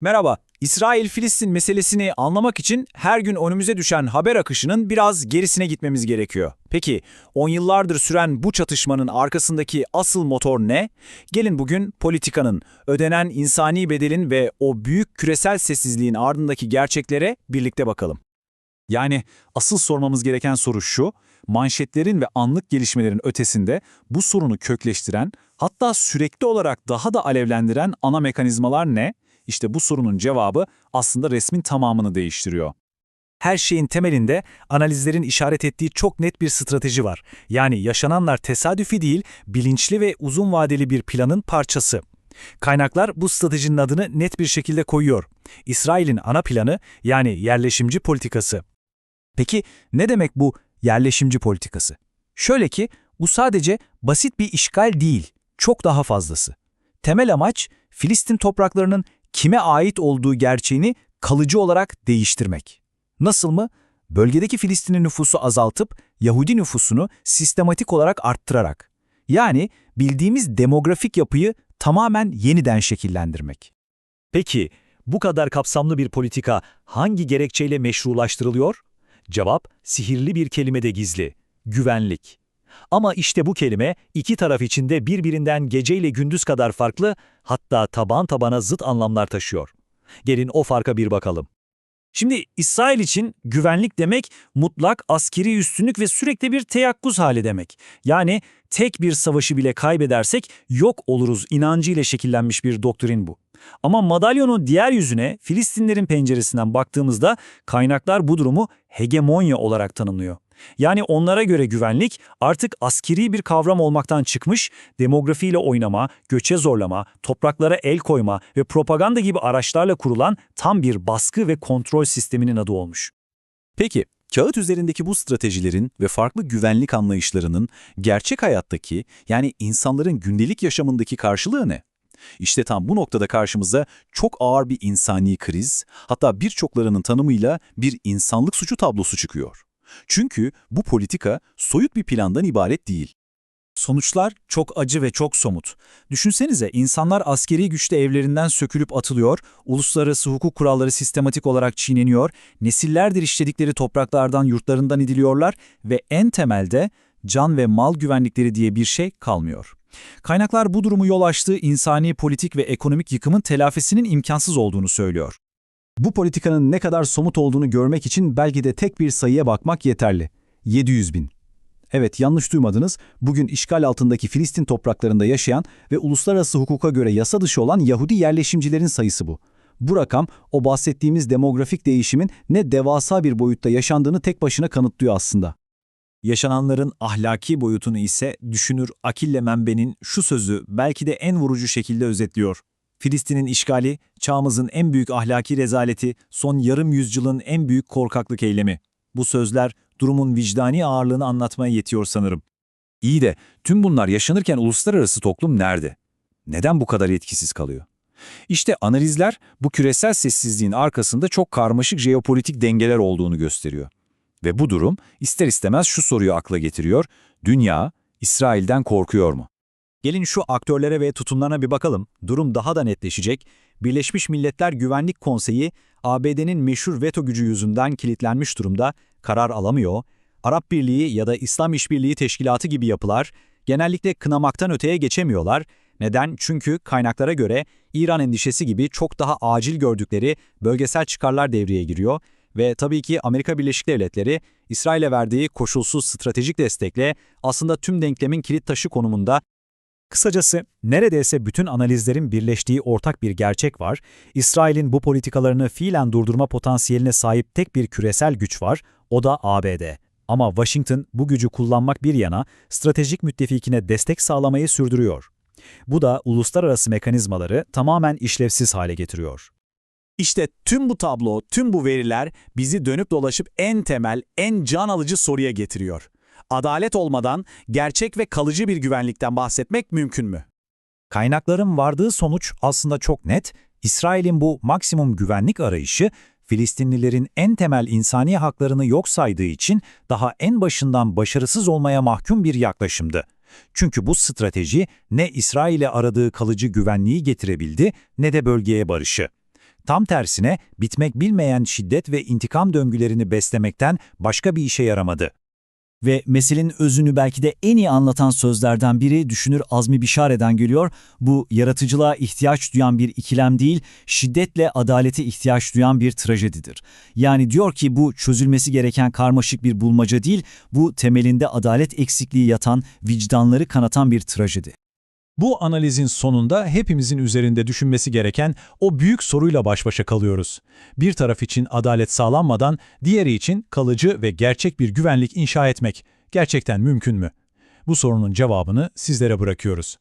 Merhaba. İsrail-Filistin meselesini anlamak için her gün önümüze düşen haber akışının biraz gerisine gitmemiz gerekiyor. Peki, on yıllardır süren bu çatışmanın arkasındaki asıl motor ne? Gelin bugün politikanın, ödenen insani bedelin ve o büyük küresel sessizliğin ardındaki gerçeklere birlikte bakalım. Yani asıl sormamız gereken soru şu, manşetlerin ve anlık gelişmelerin ötesinde bu sorunu kökleştiren, hatta sürekli olarak daha da alevlendiren ana mekanizmalar ne? İşte bu sorunun cevabı aslında resmin tamamını değiştiriyor. Her şeyin temelinde analizlerin işaret ettiği çok net bir strateji var. Yani yaşananlar tesadüfi değil, bilinçli ve uzun vadeli bir planın parçası. Kaynaklar bu stratejinin adını net bir şekilde koyuyor. İsrail'in ana planı yani yerleşimci politikası. Peki ne demek bu yerleşimci politikası? Şöyle ki bu sadece basit bir işgal değil, çok daha fazlası. Temel amaç Filistin topraklarının kime ait olduğu gerçeğini kalıcı olarak değiştirmek. Nasıl mı? Bölgedeki Filistinli nüfusu azaltıp Yahudi nüfusunu sistematik olarak arttırarak. Yani bildiğimiz demografik yapıyı tamamen yeniden şekillendirmek. Peki bu kadar kapsamlı bir politika hangi gerekçeyle meşrulaştırılıyor? Cevap sihirli bir kelimede gizli. Güvenlik. Ama işte bu kelime iki taraf içinde birbirinden geceyle gündüz kadar farklı, hatta taban tabana zıt anlamlar taşıyor. Gelin o farka bir bakalım. Şimdi İsrail için güvenlik demek mutlak askeri üstünlük ve sürekli bir teyakkuz hali demek. Yani tek bir savaşı bile kaybedersek yok oluruz inancıyla şekillenmiş bir doktrin bu. Ama madalyonun diğer yüzüne Filistinlerin penceresinden baktığımızda kaynaklar bu durumu hegemonya olarak tanımlıyor. Yani onlara göre güvenlik artık askeri bir kavram olmaktan çıkmış, demografiyle oynama, göçe zorlama, topraklara el koyma ve propaganda gibi araçlarla kurulan tam bir baskı ve kontrol sisteminin adı olmuş. Peki, kağıt üzerindeki bu stratejilerin ve farklı güvenlik anlayışlarının gerçek hayattaki yani insanların gündelik yaşamındaki karşılığı ne? İşte tam bu noktada karşımıza çok ağır bir insani kriz, hatta birçoklarının tanımıyla bir insanlık suçu tablosu çıkıyor. Çünkü bu politika soyut bir plandan ibaret değil. Sonuçlar çok acı ve çok somut. Düşünsenize insanlar askeri güçte evlerinden sökülüp atılıyor, uluslararası hukuk kuralları sistematik olarak çiğneniyor, nesillerdir işledikleri topraklardan yurtlarından idiliyorlar ve en temelde can ve mal güvenlikleri diye bir şey kalmıyor. Kaynaklar bu durumu yol açtığı insani, politik ve ekonomik yıkımın telafisinin imkansız olduğunu söylüyor. Bu politikanın ne kadar somut olduğunu görmek için belki de tek bir sayıya bakmak yeterli. 700 bin. Evet yanlış duymadınız, bugün işgal altındaki Filistin topraklarında yaşayan ve uluslararası hukuka göre yasa dışı olan Yahudi yerleşimcilerin sayısı bu. Bu rakam o bahsettiğimiz demografik değişimin ne devasa bir boyutta yaşandığını tek başına kanıtlıyor aslında. Yaşananların ahlaki boyutunu ise düşünür Akille Membe'nin şu sözü belki de en vurucu şekilde özetliyor. Filistin'in işgali, çağımızın en büyük ahlaki rezaleti, son yarım yüzyılın en büyük korkaklık eylemi. Bu sözler durumun vicdani ağırlığını anlatmaya yetiyor sanırım. İyi de tüm bunlar yaşanırken uluslararası toplum nerede? Neden bu kadar etkisiz kalıyor? İşte analizler bu küresel sessizliğin arkasında çok karmaşık jeopolitik dengeler olduğunu gösteriyor. Ve bu durum ister istemez şu soruyu akla getiriyor, dünya İsrail'den korkuyor mu? Gelin şu aktörlere ve tutumlarına bir bakalım. Durum daha da netleşecek. Birleşmiş Milletler Güvenlik Konseyi, ABD'nin meşhur veto gücü yüzünden kilitlenmiş durumda, karar alamıyor. Arap Birliği ya da İslam İşbirliği Teşkilatı gibi yapılar genellikle kınamaktan öteye geçemiyorlar. Neden? Çünkü kaynaklara göre İran endişesi gibi çok daha acil gördükleri bölgesel çıkarlar devreye giriyor ve tabii ki Amerika Birleşik Devletleri İsrail'e verdiği koşulsuz stratejik destekle aslında tüm denklemin kilit taşı konumunda Kısacası neredeyse bütün analizlerin birleştiği ortak bir gerçek var. İsrail'in bu politikalarını fiilen durdurma potansiyeline sahip tek bir küresel güç var, o da ABD. Ama Washington bu gücü kullanmak bir yana stratejik müttefikine destek sağlamayı sürdürüyor. Bu da uluslararası mekanizmaları tamamen işlevsiz hale getiriyor. İşte tüm bu tablo, tüm bu veriler bizi dönüp dolaşıp en temel, en can alıcı soruya getiriyor adalet olmadan gerçek ve kalıcı bir güvenlikten bahsetmek mümkün mü? Kaynakların vardığı sonuç aslında çok net. İsrail'in bu maksimum güvenlik arayışı, Filistinlilerin en temel insani haklarını yok saydığı için daha en başından başarısız olmaya mahkum bir yaklaşımdı. Çünkü bu strateji ne İsrail'e aradığı kalıcı güvenliği getirebildi ne de bölgeye barışı. Tam tersine bitmek bilmeyen şiddet ve intikam döngülerini beslemekten başka bir işe yaramadı. Ve meselenin özünü belki de en iyi anlatan sözlerden biri düşünür Azmi Bişare'den geliyor. Bu yaratıcılığa ihtiyaç duyan bir ikilem değil, şiddetle adalete ihtiyaç duyan bir trajedidir. Yani diyor ki bu çözülmesi gereken karmaşık bir bulmaca değil, bu temelinde adalet eksikliği yatan, vicdanları kanatan bir trajedi. Bu analizin sonunda hepimizin üzerinde düşünmesi gereken o büyük soruyla baş başa kalıyoruz. Bir taraf için adalet sağlanmadan diğeri için kalıcı ve gerçek bir güvenlik inşa etmek gerçekten mümkün mü? Bu sorunun cevabını sizlere bırakıyoruz.